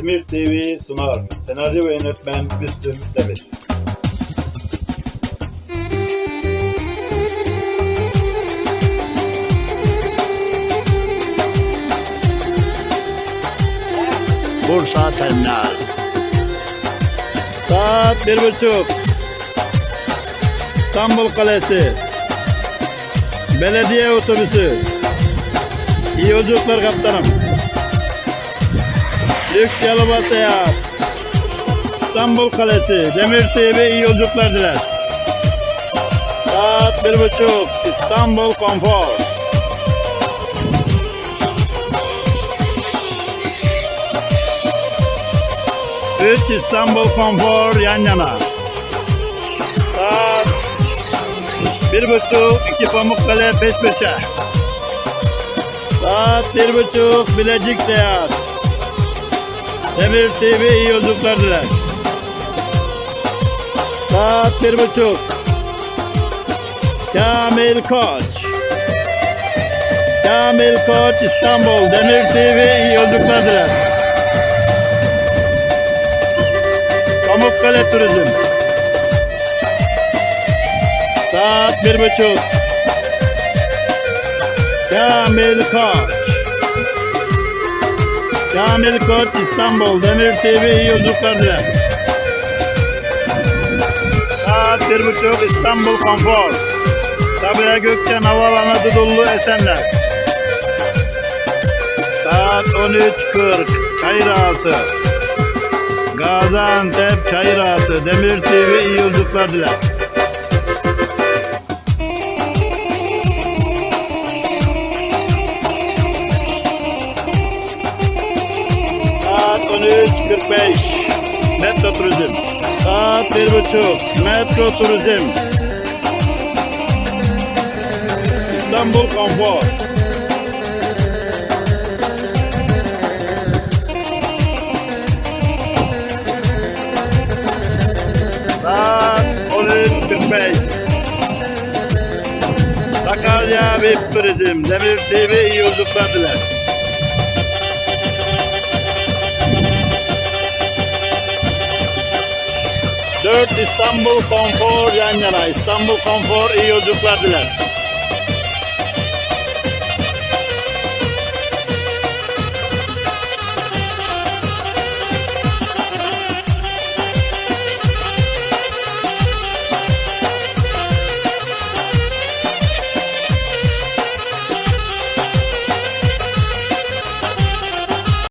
Demir TV sunar. Senaryo ve yönetmen Müslüm Demir. Bursa Terminal. Saat bir buçuk. İstanbul Kalesi. Belediye otobüsü. İyi yolculuklar kaptanım. Yalova Seyahat. İstanbul Kalesi. Demir TV iyi yolculuklar diler. Saat bir buçuk. İstanbul Konfor. Üç İstanbul Konfor yan yana. Saat bir buçuk iki Pamukkale peş peşe. Saat bir buçuk Bilecik Seyahat. Demir TV iyi yolculuklar diler. Saat bir buçuk. Kamil Koç. Kamil Koç İstanbul. Demir TV iyi yolculuklar diler. Pamukkale Turizm. Saat bir buçuk. Kamil Koç. Kamil Koç İstanbul. Demir TV iyi yolculuklar diler. Saat bir buçuk İstanbul Konfor. Sabiha Gökçen Havaalanı Anadolu Esenler. Saat 13.40 Çayır Ağası. Gaziantep Çayır Ağası Demir TV iyi yolculuklar. 13.45 Metro Turizm. Saat 1.30 Metro Turizm. İstanbul Konfor. Saat 13.45 Sakarya VIP Turizm. Demir TV iyi yolculuklar. Dört İstanbul Konfor yan yana. İstanbul Konfor iyi yolculuklar diler.